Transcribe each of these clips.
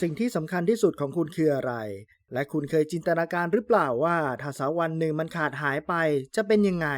สิ่งที่สำคัญที่สุดของคุณคืออะไร และคุณเคยจินตนาการหรือเปล่าว่าถ้าสาวันหนึ่งมันขาดหายไปจะเป็นยังไง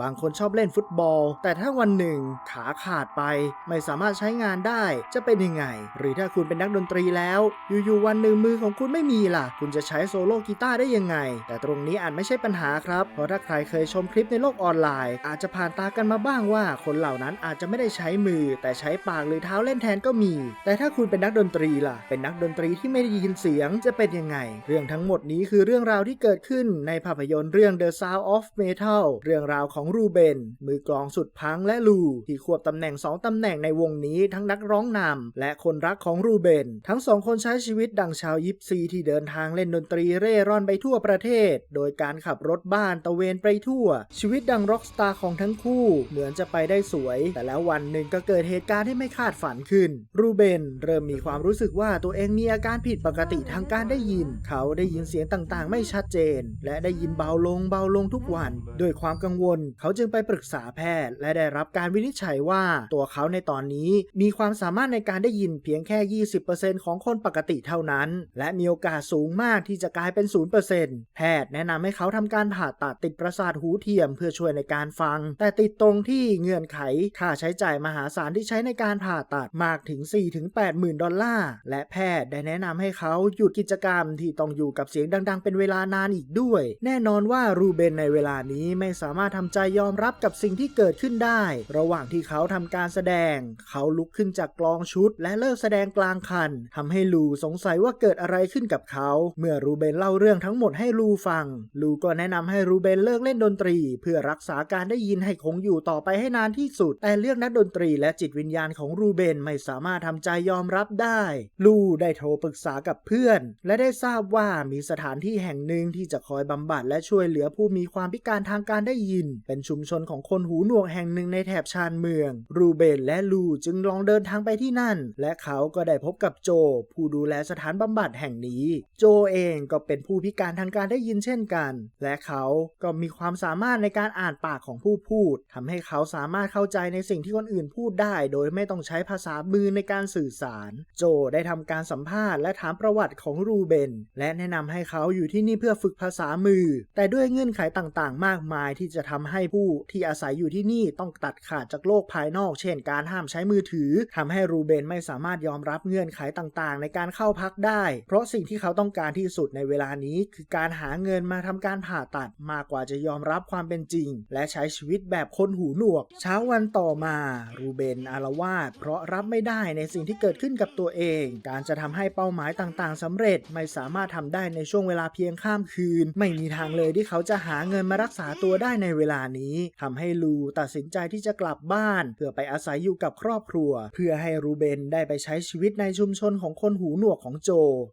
บางคนชอบเล่นฟุตบอล แต่ถ้าวันหนึ่งขาขาดไปไม่สามารถใช้งานได้จะเป็นยังไง หรือถ้าคุณเป็นนักดนตรีแล้ว อยู่ๆวันหนึ่งมือของคุณไม่มีล่ะ คุณจะใช้โซโล่กีตาร์ได้ยังไง แต่ตรงนี้อาจไม่ใช่ปัญหาครับ เพราะถ้าใครเคยชมคลิปในโลกออนไลน์ อาจจะผ่านตากันมาบ้างว่า คนเหล่านั้นอาจจะไม่ได้ใช้มือ แต่ใช้ปากหรือเท้าเล่นแทนก็มี แต่ถ้าคุณเป็นนักดนตรีล่ะ เป็นนักดนตรีที่ไม่ได้ยินเสียงจะเป็นยังไง เรื่องทั้งหมดนี้คือเรื่องราวที่เกิดขึ้นในภาพยนตร์เรื่อง The Sound of Metal เรื่องราวของรูเบน มือกลองสุดพังและลู ที่ควบตำแหน่ง 2 ตำแหน่งในวงนี้ทั้งนักร้องนำและคนรักของรูเบน ทั้งสองคนใช้ชีวิตดังชาวยิปซีที่เดินทางเล่นดนตรีเร่ร่อนไปทั่วประเทศ โดยการขับรถบ้านตะเวนไปทั่ว ชีวิตดังร็อกสตาร์ของทั้งคู่ เหมือนจะไปได้สวย แต่แล้ววันหนึ่งก็เกิดเหตุการณ์ที่ไม่คาดฝันขึ้น รูเบนเริ่มมีความรู้สึกว่าตัวเองมีอาการผิดปกติทางการได้ยิน เขาได้ยินเสียงต่างๆ ไม่ชัดเจน และได้ยินเบาลงเบาลงทุกวันด้วยความกังวลเขาจึงไปปรึกษาแพทย์ และได้รับการวินิจฉัยว่าตัวเขาในตอนนี้มีความสามารถในการได้ยินเพียงแค่ 20%ของคนปกติเท่านั้น และมีโอกาสสูงมากที่จะกลายเป็น 0%แพทย์แนะนำให้เขาทำการผ่าตัดติดประสาทหูเทียมเพื่อช่วยในการฟัง แต่ติดตรงที่เงื่อนไขค่าใช้จ่ายมหาศาลที่ใช้ในการผ่าตัดมากถึง 4-8หมื่นดอลลาร์ และแพทย์ได้แนะนำให้เขาหยุดกิจกรรมที่ต้องอยู่กับเสียงดัง ๆ เป็นเวลานานอีกด้วย แน่นอนว่ารูเบนในเวลานี้ไม่สามารถทำใจยอมรับกับสิ่งที่เกิดขึ้นได้ ระหว่างที่เขาทำการแสดง เขาลุกขึ้นจากกลองชุด และเลิกแสดงกลางคันทำให้ลูสงสัยว่าเกิดอะไรขึ้นกับเขา เมื่อรูเบนเล่าเรื่องทั้งหมดให้ลูฟัง ลูก็แนะนำให้รูเบนเลิกเล่นดนตรี เพื่อรักษาการได้ยินให้คงอยู่ต่อไปให้นานที่สุด แต่เรื่องนักดนตรีและจิตวิญญาณของรูเบนไม่สามารถทำใจยอมรับได้ ลูได้โทรปรึกษากับเพื่อน และได้ทราบว่ามีสถานที่แห่งหนึ่งที่จะคอยบำบัดและช่วยเหลือผู้มีความพิการทางการได้ยิน เป็นชุมชนของคนหูหนวกแห่งหนึ่งในแถบชานเมือง รูเบนและลูจึงลองเดินทางไปที่นั่น และเขาก็ได้พบกับโจ ผู้ดูแลสถานบำบัดแห่งนี้ โจเองก็เป็นผู้พิการทางการได้ยินเช่นกัน และเขาก็มีความสามารถในการอ่านปากของผู้พูดทำให้เขาสามารถเข้าใจในสิ่งที่คนอื่นพูดได้ โดยไม่ต้องใช้ภาษามือในการสื่อสาร โจได้ทำการสัมภาษณ์และถามประวัติของรูเบน และแนะนำให้เขาอยู่ที่นี่เพื่อฝึกภาษามือ แต่ด้วยเงื่อนไขต่างๆ มากมายที่จะทำให้ผู้ที่อาศัยอยู่ที่นี่ต้องตัดขาดจากโลกภายนอก เช่น การห้ามใช้มือถือทำให้รูเบนไม่สามารถยอมรับเงื่อนไขต่างๆ ในการเข้าพักได้ เพราะสิ่งที่เขาต้องการที่สุดในเวลานี้ คือการหาเงินมาทำการผ่าตัดมากกว่าจะยอมรับความเป็นจริง และใช้ชีวิตแบบคนหูหนวก เช้าวันต่อมารูเบนอารวาสเพราะรับไม่ได้ในสิ่งที่เกิดขึ้นกับตัวเอง การจะทำให้เป้าหมายต่างๆสำเร็จไม่สามารถทำได้ในช่วงเวลาเพียงข้ามคืน ไม่มีทางเลยที่เขาจะหาเงินมารักษาตัวได้ในเวลานี้ทำให้ลูตัดสินใจที่จะกลับบ้าน เพื่อไปอาศัยอยู่กับครอบครัว เพื่อให้รูเบนได้ไปใช้ชีวิตในชุมชนของคนหูหนวกของโจ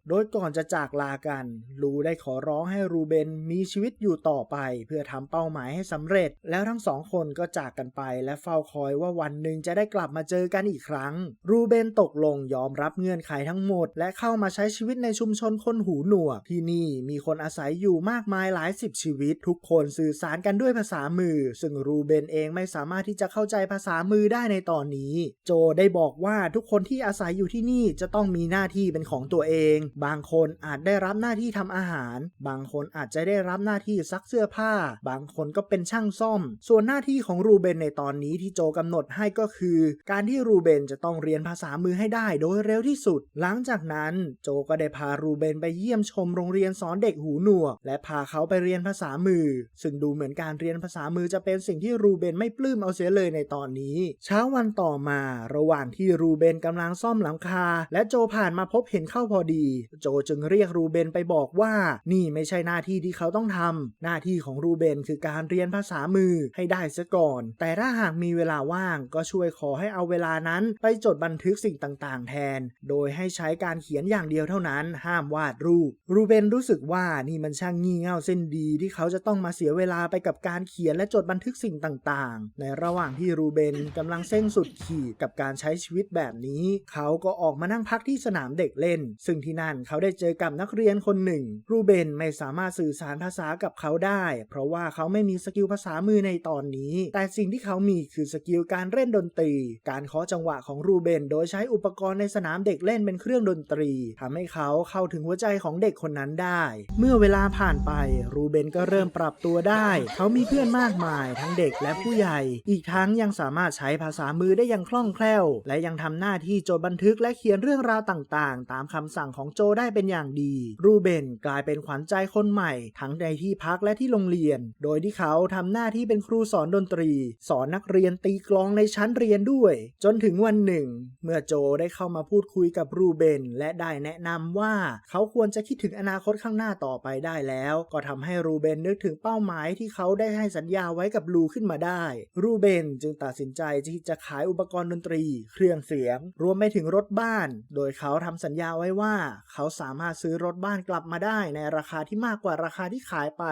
โดยก่อนจะจากลากัน ลูได้ขอร้องให้รูเบนมีชีวิตอยู่ต่อไป เพื่อทำเป้าหมายให้สำเร็จ แล้วทั้งสองคนก็จากกันไป และเฝ้าคอยว่าวันหนึ่งจะได้กลับมาเจอกันอีกครั้ง รูเบนตกลงยอมรับเงื่อนไขทั้งหมด และเข้ามาใช้ชีวิตในชุมชนคนหูหนวกที่นี่มีคนอาศัยอยู่มากมายหลายสิบชีวิต ทุกคนสื่อสารกันด้วยภาษามือซึ่งรูเบนเองไม่สามารถที่จะเข้าใจภาษามือได้ในตอนนี้ โจได้บอกว่าทุกคนที่อาศัยอยู่ที่นี่จะต้องมีหน้าที่เป็นของตัวเอง บางคนอาจได้รับหน้าที่ทำอาหาร บางคนอาจจะได้รับหน้าที่ซักเสื้อผ้า บางคนก็เป็นช่างซ่อม ส่วนหน้าที่ของรูเบนในตอนนี้ที่โจกำหนดให้ก็คือ การที่รูเบนจะต้องเรียนภาษามือให้ได้โดยเร็วที่สุด หลังจากนั้นโจก็ได้พารูเบนไปเยี่ยมชมโรงเรียนสอนเด็กหูหนวก และพาเขาไปเรียนภาษามือ ซึ่งดูเหมือนการเรียนภาษามือจะเป็นสิ่งที่รูเบนไม่ปลื้มเอาเสียเลยในตอนนี้ เช้าวันต่อมา ระหว่างที่รูเบนกำลังซ่อมหลังคา และโจผ่านมาพบเห็นเข้าพอดี โจจึงเรียกรูเบนไปบอกว่า นี่ไม่ใช่หน้าที่ที่เขาต้องทำหน้าที่ของรูเบนคือการเรียนภาษามือให้ได้เสียก่อน แต่ถ้าหากมีเวลาว่างก็ช่วยขอให้เอาเวลานั้น ไปจดบันทึกสิ่งต่างๆ แทน โดยให้ใช้การเขียนอย่างเดียวเท่านั้น ห้ามวาดรูป รูเบนรู้สึกว่านี่มันช่างงี่เง่าเส้นดีที่เขาจะต้องมาเสียเวลาไปกับการเขียนและจดบันทึกสิ่งต่างๆ ในระหว่างที่รูเบนกำลังเส้นสุดขีดกับการใช้ชีวิตแบบนี้ เขาก็ออกมานั่งพักที่สนามเด็กเล่น ซึ่งที่นั่นเขาได้เจอกับนักเรียนคนหนึ่ง รูเบนไม่สามารถสื่อสารภาษากับเขาได้ เพราะว่าเขาไม่มีสกิลภาษามือในตอนนี้ แต่สิ่งที่เขามีคือสกิลการเล่นดนตรี การเคาะจังหวะของรูเบน โดยใช้อุปกรณ์ในสนามเด็กเล่นเป็นเครื่องดนตรีทำให้เขาเข้าถึงหัวใจของเด็กคนนั้นได้ เมื่อเวลาผ่านไปรูเบนก็เริ่มปรับตัวได้ เขามีเพื่อนมากมาย ทั้งเด็กและผู้ใหญ่ อีกทั้งยังสามารถใช้ภาษามือได้อย่างคล่องแคล่ว และยังทำหน้าที่จดบันทึกและเขียนเรื่องราวต่างๆ ตามคำสั่งของโจได้เป็นอย่างดี รูเบนกลายเป็นขวัญใจคนใหม่ ทั้งในที่พักและที่โรงเรียน โดยที่เขาทำหน้าที่เป็นครูสอนดนตรี สอนนักเรียนตีกลองในชั้นเรียนด้วย จนถึงวันหนึ่ง เมื่อโจได้เข้ามาพูดคุยกับรูเบน และได้แนะนำว่าเขาควรจะคิดถึงอนาคตข้างหน้าต่อไปได้แล้ว ก็ทำให้รูเบนนึกถึงเป้าหมายที่เขาได้ให้สัญญาาไว้กับลูขึ้นมาได้ รูเบนจึงตัดสินใจที่จะขายอุปกรณ์ดนตรี เครื่องเสียง รวมไปถึงรถบ้าน โดยเขาทำสัญญาไว้ว่า เขาสามารถซื้อรถบ้านกลับมาได้ในราคาที่มากกว่าราคาที่ขายไป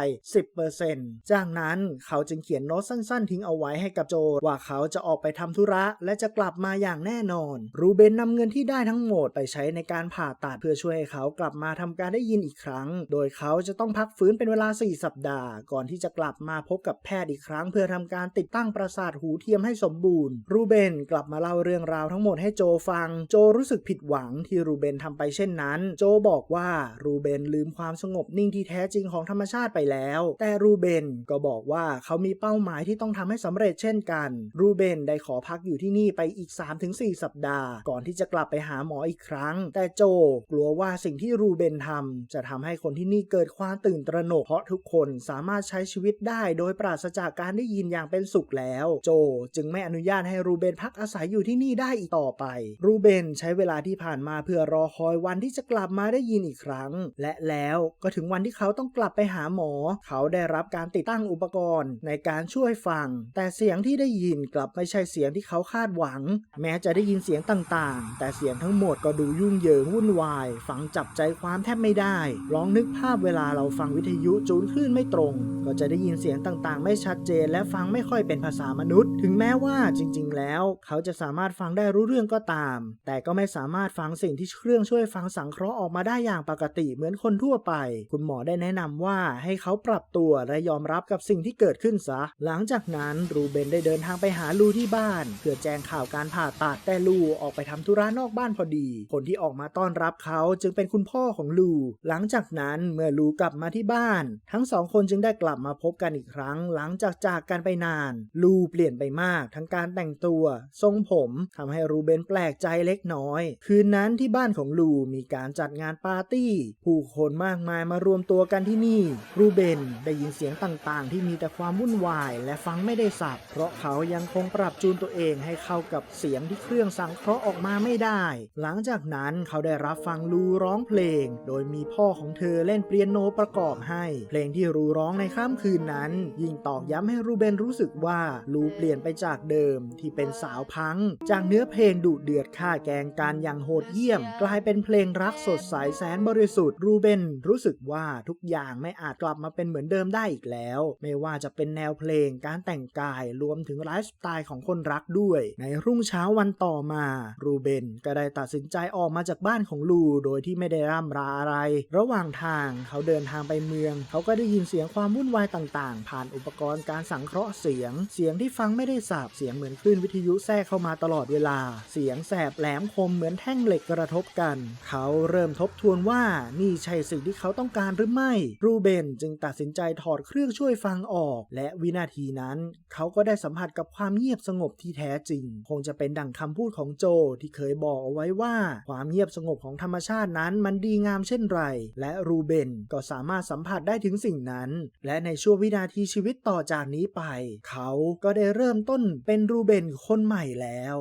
10%จากนั้นเขาจึงเขียนโน้ตสั้นๆ ทิ้งเอาไว้ให้กับโจว่าเขาจะออกไปทำธุระ และจะกลับมาอย่างแน่นอน รูเบนนำเงินที่ได้ทั้งหมดไปใช้ในการผ่าตัดเพื่อช่วยให้เขากลับมาทำการได้ยินอีกครั้ง โดยเขาจะต้องพักฟื้นเป็นเวลา 4 สัปดาห์ก่อนที่จะกลับมาพบกับแพทย์อีกครั้งเพื่อทำการติดตั้งประสาทหูเทียมให้สมบูรณ์ รูเบนกลับมาเล่าเรื่องราวทั้งหมดให้โจฟัง โจรู้สึกผิดหวังที่รูเบนทำไปเช่นนั้น โจบอกว่ารูเบนลืมความสงบนิ่งที่แท้จริงของธรรมชาติไปแล้ว แต่รูเบนก็บอกว่าเขามีเป้าหมายที่ต้องทำให้สำเร็จเช่นกัน รูเบนได้ขอพักอยู่ที่นี่ไปอีก 3-4 สัปดาห์ ก่อนที่จะกลับไปหาหมออีกครั้ง แต่โจกลัวว่าสิ่งที่รูเบนทำจะทำให้คนที่นี่เกิดความตื่นตระหนกเพราะทุกคนสามารถใช้ชีวิตได้โดยปราศจากการได้ยินอย่างเป็นสุขแล้ว โจจึงไม่อนุญาตให้รูเบนพักอาศัยอยู่ที่นี่ได้อีกต่อไป รูเบนใช้เวลาที่ผ่านมาเพื่อรอคอยวันที่จะกลับมาได้ยินอีกครั้ง และแล้วก็ถึงวันที่เขาต้องกลับไปหาหมอ เขาได้รับการติดตั้งอุปกรณ์ในการช่วยฟัง แต่เสียงที่ได้ยินกลับไม่ใช่เสียงที่เขาคาดหวัง แม้จะได้ยินเสียงต่างๆ แต่เสียงทั้งหมดก็ดูยุ่งเหยิงวุ่นวายฟังจับใจความแทบไม่ได้ ลองนึกภาพเวลาเราฟังวิทยุจูนคลื่นไม่ตรง ก็จะได้ยินเสียงต่างๆ ไม่ชัดเจน และฟังไม่ค่อยเป็นภาษามนุษย์ ถึงแม้ว่าจริง ๆ แล้ว เขาจะสามารถฟังได้รู้เรื่องก็ตาม แต่ก็ไม่สามารถฟังสิ่งที่เครื่องช่วยฟังสังเคราะห์ออกมาได้อย่างปกติเหมือนคนทั่วไป คุณหมอได้แนะนำว่าให้เขาปรับตัวและยอมรับกับสิ่งที่เกิดขึ้นซะ หลังจากนั้นรูเบนได้เดินทางไปหาลูที่บ้าน เพื่อแจ้งข่าวการผ่าตัดแต่ลูออกไปทำธุระนอกบ้านพอดี คนที่ออกมาต้อนรับเขาจึงเป็นคุณพ่อของลู หลังจากนั้นเมื่อลูกลับมาที่บ้าน ทั้งสองคนจึงได้กลับมาพบกันอีกครั้งหลังงจากจากกันไปนาน ลูเปลี่ยนไปมาก ทั้งการแต่งตัว ทรงผมทำให้รูเบนแปลกใจเล็กน้อย คืนนั้นที่บ้านของลูมีการจัดงานปาร์ตี้ ผู้คนมากมายมารวมตัวกันที่นี่ รูเบนได้ยินเสียงต่างๆ ที่มีแต่ความวุ่นวาย และฟังไม่ได้สับเพราะเขายังคงปรับจูนตัวเองให้เข้ากับเสียงที่เครื่องสังเคราะห์ออกมาไม่ได้ หลังจากนั้นเขาได้รับฟังลูร้องเพลง โดยมีพ่อของเธอเล่นเปียโนประกอบให้ เพลงที่รูร้องในค่ำคืนนั้น ยิ่งตอกย้ำให้รูเบนรู้สึกว่าลูเปลี่ยนไปจากเดิมที่เป็นสาวพัง จากเนื้อเพลงดุเดือดฆ่าแกงกันอย่างโหดเยี่ยม กลายเป็นเพลงรักสดใสแสนบริสุทธิ์รูเบนรู้สึกว่าทุกอย่างไม่อาจกลับมาเป็นเหมือนเดิมได้อีกแล้ว ไม่ว่าจะเป็นแนวเพลงการแต่งกายรวมถึงไลฟ์สไตล์ของคนรักด้วย ในรุ่งเช้าวันต่อมารูเบนก็ได้ตัดสินใจออกมาจากบ้านของลูโดยที่ไม่ได้ร่ำราอะไร ระหว่างทางเขาเดินทางไปเมือง เขาก็ได้ยินเสียงความวุ่นวายต่างๆ ผ่านอุปกรณ์การสังเคราะห์เสียง เสียงที่ฟังไม่ได้สับเสียงเหมือนคลื่นวิทยุแทรกเข้ามาตลอดเวลา เสียงแสบแหลมคมเหมือนแท่งเหล็กกระทบกัน เขาเริ่มทบทวนว่านี่ใช่สิ่งที่เขาต้องการหรือไม่ รูเบนจึงตัดสินใจถอดเครื่องช่วยฟังออก และวินาทีนั้น เขาก็ได้สัมผัสกับความเงียบสงบที่แท้จริง คงจะเป็นดั่งคำพูดของโจที่เคยบอกเอาไว้ว่า ความเงียบสงบของธรรมชาตินั้นมันดีงามเช่นไร และรูเบนก็สามารถสัมผัสได้ถึงสิ่งนั้น และในช่วงวินาทีชีวิตต่อจากนี้ไป เขาก็ได้เริ่มต้นเป็นรูเบนคนใหม่แล้ว